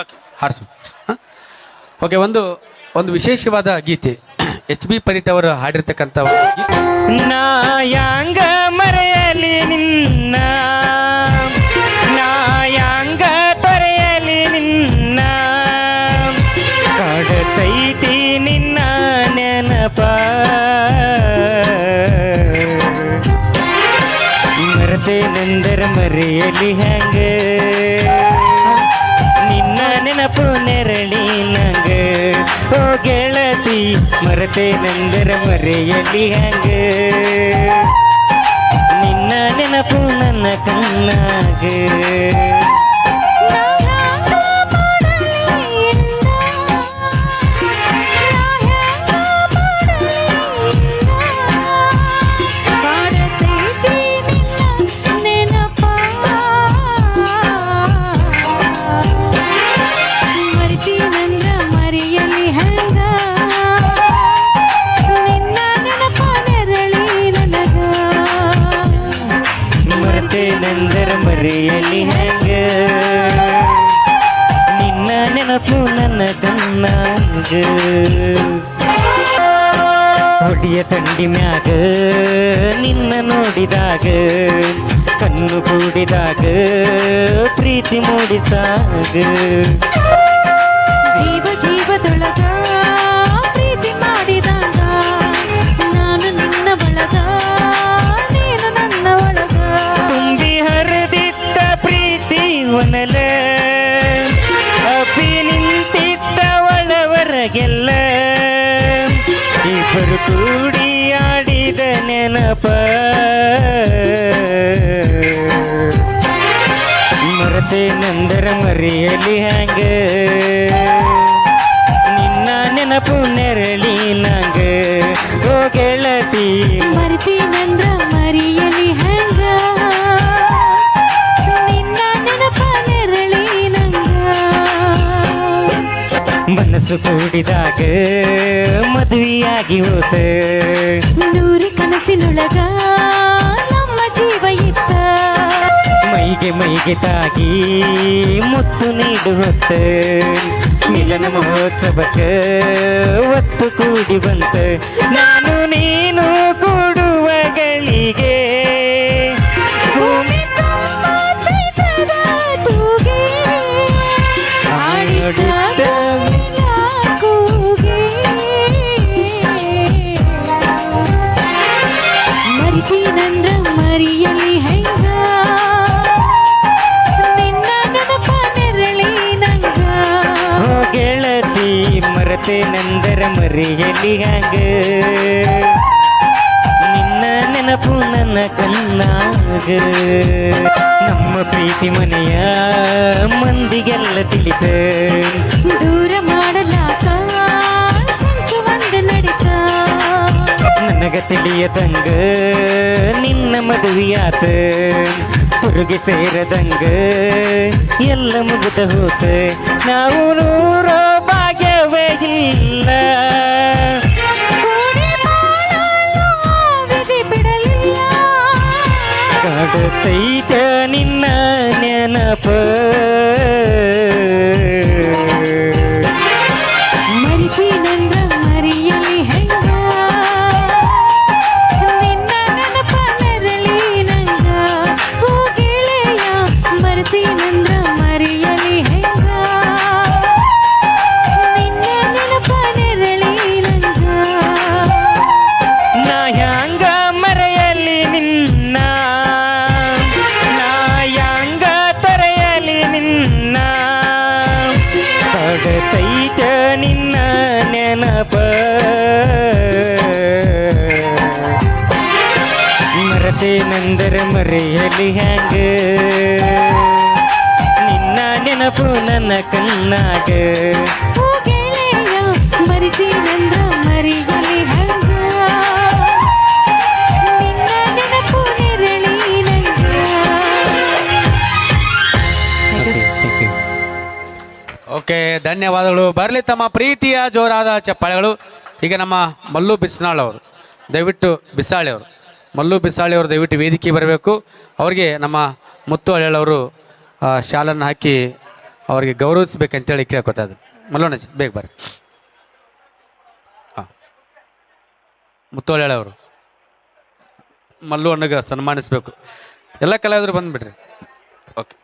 Okay ಹಾರಿಸು. Okay ಒಂದು ಒಂದು ವಿಶೇಷವಾದ ಗೀತೆ. ಎಚ್ ಬಿ ಪರಿತ್ ಅವರು ಹಾಡಿರ್ತಕ್ಕಂಥ ನಾಯಾಂಗ ಗೀತೆ. ನಾ ಯಾಂಗ ಮರೆಯಲಿ ನಿನ್ನ. ನಾಯಾಂಗ ತೊರೆಯಲಿ ನಿನ್ನ. ಕಾಡತೈತಿ ನಿನ್ನ ನೆನಪ. ಮರೆತೇನೆಂದರೆ ಮರೆಯಲಿ ಹ್ಯಾಂಗ? ಗೆಳತಿ ಮರೆತೇನೆಂದರೆ ಮರೆಯಲಿ ಹ್ಯಾಂಗ ಕಣ್ಣಾಗ ಹೊಡಿಯ ತಂಡಿ ಮ್ಯಾಗ ನಿನ್ನ ನೋಡಿದಾಗ ಕಣ್ಣು ಕೂಡಿದಾಗ ಪ್ರೀತಿ ಮೂಡಿದಾಗ ಜೀವ ಜೀವದೊಳಗ ಒಳವರಗೆಲ್ಲ ಇಬ್ಬರು ಕೂಡಿ ಆಡಿದ ನೆನಪ. ನಂದರ ಮರೆಯಲಿ ಹ್ಯಾಂಗ? ನಿನ್ನ ನೆನಪು ನೆರಳಿ ನಂಗೆ? ಓ ಗೆಳತಿ ಮನಸ್ಸು ಕೂಡಿದಾಗ ಮದುವೆಯಾಗಿ ಹೋತ. ನೂರು ಕನಸಿನೊಳಗ ನಮ್ಮ ಜೀವ ಇತ್ತ. ಮೈಗೆ ಮೈಗೆ ತಾಗಿ ಮುತ್ತು ನೀಡುವತ್ತ ಮಿಲನ ಮಹೋತ್ಸವಕ್ಕೆ ಒತ್ತು ಕೂಡಿ ಬಂತ. ನಾನು ನೀನು ಕೂಡುವ ಮರೆಯಲಿ ಹಂಗ ನಿನ್ನ ನೆನಪು ನನ್ನ ಕಣ್ಣಾಗ. ನಮ್ಮ ಪ್ರೀತಿ ಮನೆಯ ಮಂದಿಗೆಲ್ಲ ತಿಳಿತ. ದೂರ ಮಾಡಲಾಕ ಸಂಚು ಒಂದು ನಡಿತ. ನನಗ ತಿಳಿಯದಂಗ ನಿನ್ನ ಮದುವೆಯಾತ ಹುರುಗಿ ಸೇರದಂಗ ಎಲ್ಲ ಮುಗಿದ ಹೋತ. ನಾವು ನೂರ ಭಾಗ್ಯವೇ ಬಿಡಲಿಲ್ಲ. ಕಾಡತೈತ ನಿನ್ನ ನೆನಪ. ಕಾಡತೈತ ನಿನ್ನ ನೆನಪ. ಮರೆತೇನೆಂದರೆ ಮರೆಯಲಿ ಹ್ಯಾಂಗ? ನಿನ್ನ ನೆನಪು ನನ್ನ ಕಣ್ಣಾಗ. ಮರಿತೀನಂದ್ರ ಮರಿಯಲಿ ಧನ್ಯವಾದಗಳು. ಬರಲಿ ತಮ್ಮ ಪ್ರೀತಿಯ ಜೋರಾದ ಚಪ್ಪಾಳೆಗಳು. ಈಗ ನಮ್ಮ ಮಲ್ಲು ಬಿಸ್ನಾಳ್ ಅವರು, ದಯವಿಟ್ಟು ಬಿಸಾಳಿ ಅವರು. ಮಲ್ಲು ಬಿಸಾಳಿ ಅವರು ದಯವಿಟ್ಟು ವೇದಿಕೆ ಬರಬೇಕು. ಅವ್ರಿಗೆ ನಮ್ಮ ಮುತ್ತು ಹಳ್ಳಿಯವರು ಶಾಲನ್ನು ಹಾಕಿ ಅವ್ರಿಗೆ ಗೌರವಿಸ್ಬೇಕಂತೇಳಿ ಕೇಳ್ಕೊತಾ ಇದ್ದೀನಿ ಮಲ್ಲೋಣಜಿ ಬೇಗ ಬರ್ರಿ. ಹಾಂ ಮುತ್ತು ಅವರು, ಮಲ್ಲು ಅಣ್ಣಗೆ ಸನ್ಮಾನಿಸ್ಬೇಕು. ಎಲ್ಲ ಕಲಾವಿದರು ಬಂದುಬಿಡ್ರಿ. ಓಕೆ.